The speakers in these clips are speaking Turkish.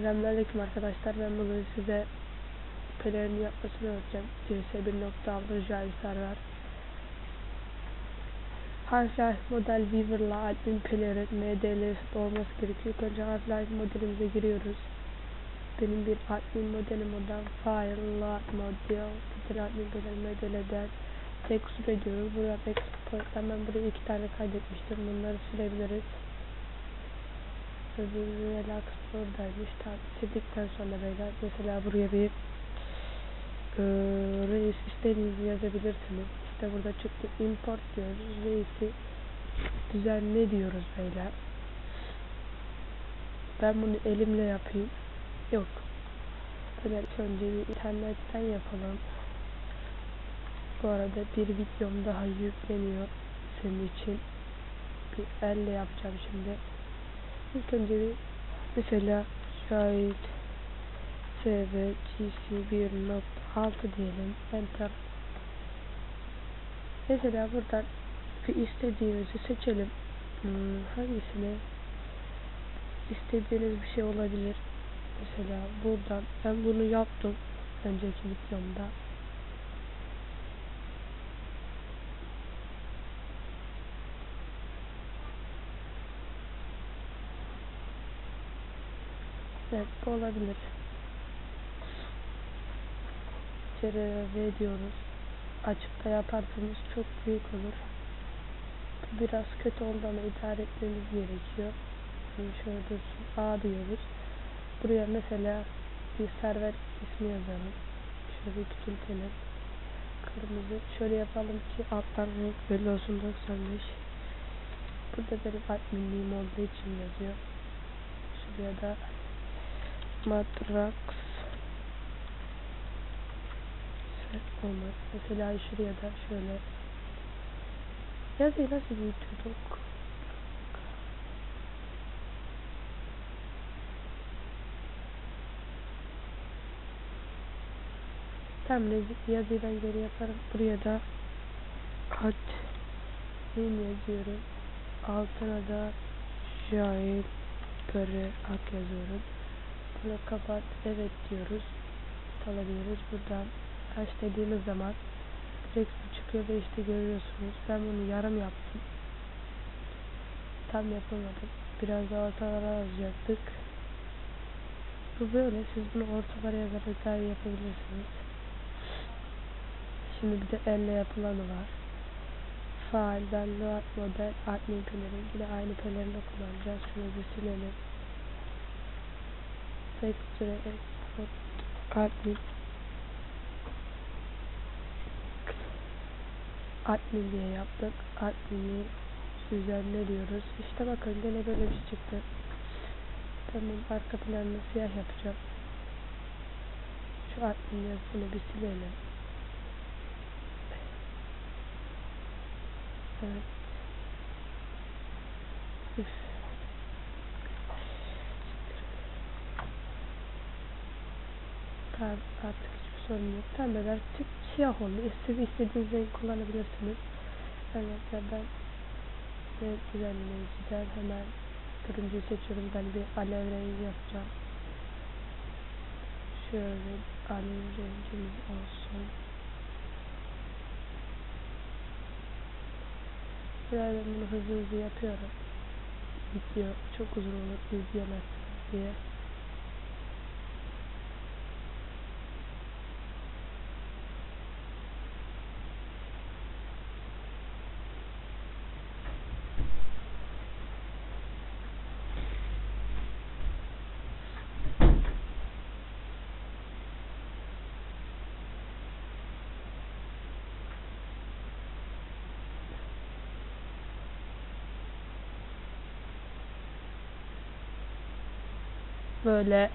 Selamünaleyküm arkadaşlar. Ben bugün size pelerini yapmasını öğreteceğim. CS 1.6 Javisar var. Half-Life model Weaver'la admin pelerin MDL'si olması gerekiyor. İlk önce Half-Life modelimize giriyoruz. Benim bir admin modelim oradan file load model bir admin model MDL'den text ediyoruz. Buradan export'tan ben buraya iki tane kaydetmiştim. Bunları silebiliriz. Öbürü relax buradaymış. Tam sildikten sonra beyler mesela buraya bir e, reis istediğinizi yazabilirsiniz. İşte burada çıktı import diyoruz. Reisi düzenle diyoruz beyler. Ben bunu elimle yapayım. Yok. Böyle önce bir internetten yapalım. Bu arada bir videom daha yükleniyor senin için. Bir elle yapacağım şimdi. İlk önce mesela şahit CV GC 1.6 diyelim. Enter. Mesela buradan bir istediğinizi seçelim. Hmm, hangisini istediğiniz bir şey olabilir. Mesela buradan ben bunu yaptım önceki videomda. Evet bu olabilir. CRV diyoruz. Açıkta yaparsanız çok büyük olur. Bu biraz kötü oldu ama idare etmemiz gerekiyor. Şimdi şöyle dursun. A diyoruz. Buraya mesela bir server ismi yazalım. Şöyle bir küçültelim. Kırmızı. Şöyle yapalım ki alttan renk belli olsun 95. Burada benim adminliğim olduğu için yazıyor. Şuraya da matrax olmaz. Mesela şuraya da şöyle yazıyı nasıl büyütüyorduk? Tam yazıyı ben geri yaparım. Buraya da min yazıyorum. Altına da Jail Göre ad yazıyorum. Bunu kapat evet diyoruz. Alabiliriz. Buradan aç dediğimiz zaman direkt bu çıkıyor ve işte görüyorsunuz. Ben bunu yarım yaptım. Tam yapamadım. Biraz daha ortalara yazacaktık. Bu böyle. Siz bunu ortalara yazarak daha iyi yapabilirsiniz. Şimdi bir de elle yapılanı var. Faal, ben model, admin pelerin. Yine aynı pelerini kullanacağız. Şunu bir silelim. Texture export admin admin diye yaptık. Admin'i düzenle diyoruz. İşte bakın gene böyle bir şey çıktı. Tamam arka planını siyah yapacağım. Şu admin yazısını bir silelim. Evet. Üf. Tamam artık hiçbir sorun yok. Pembeler tık siyah oldu. Siz istediğiniz renk kullanabilirsiniz. Ya ben renk düzenleyiciden hemen turuncuyu seçiyorum. Ben bir alev rengi yapacağım. Şöyle alev rengimiz olsun. Biraz bunu hızlı hızlı yapıyorum. Video çok uzun olur izleyemezsiniz diye. Böyle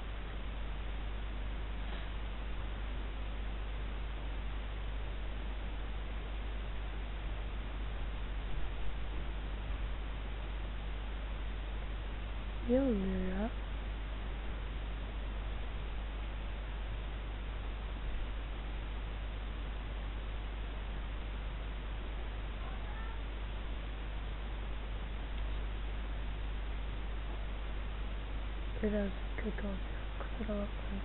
Niye olmuyor ya? Biraz kötü olacak. Kusura bakmayın.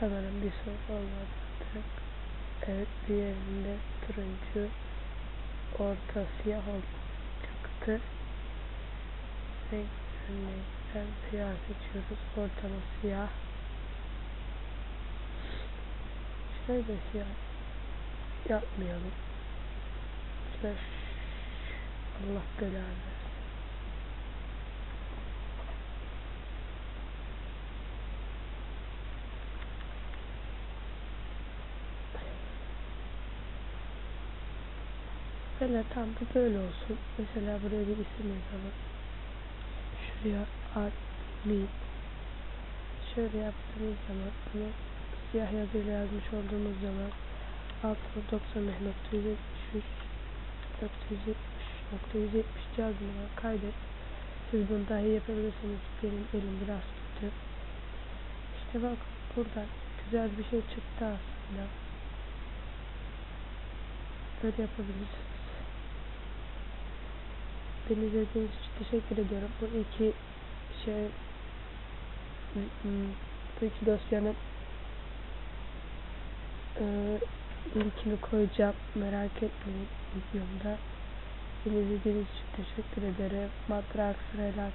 Sanırım bir soru olmadı. Evet diğerinde turuncu orta siyah ol çıktı. Renkten renkten siyah seçiyoruz. Ortamı siyah. Şöyle siyah yapmayalım. Şöyle Allah belanı versin. Tam bu böyle olsun. Mesela buraya bir isim yazalım. Şuraya admin. Şöyle yaptığımız zaman bunu siyah yazıyla yazmış olduğumuz zaman altına 95.173 470.170 yazdığına kaydet. Siz bunu dahi yapabilirsiniz. Benim elim biraz kötü. İşte bak buradan güzel bir şey çıktı aslında. Böyle yapabilirsiniz. Beni izlediğiniz için teşekkür ediyorum. Bu iki şey hmm, bu iki dosyanın e, linkini koyacağım. Merak etmeyin videomda. Beni izlediğiniz için teşekkür ederim. Matrax Relax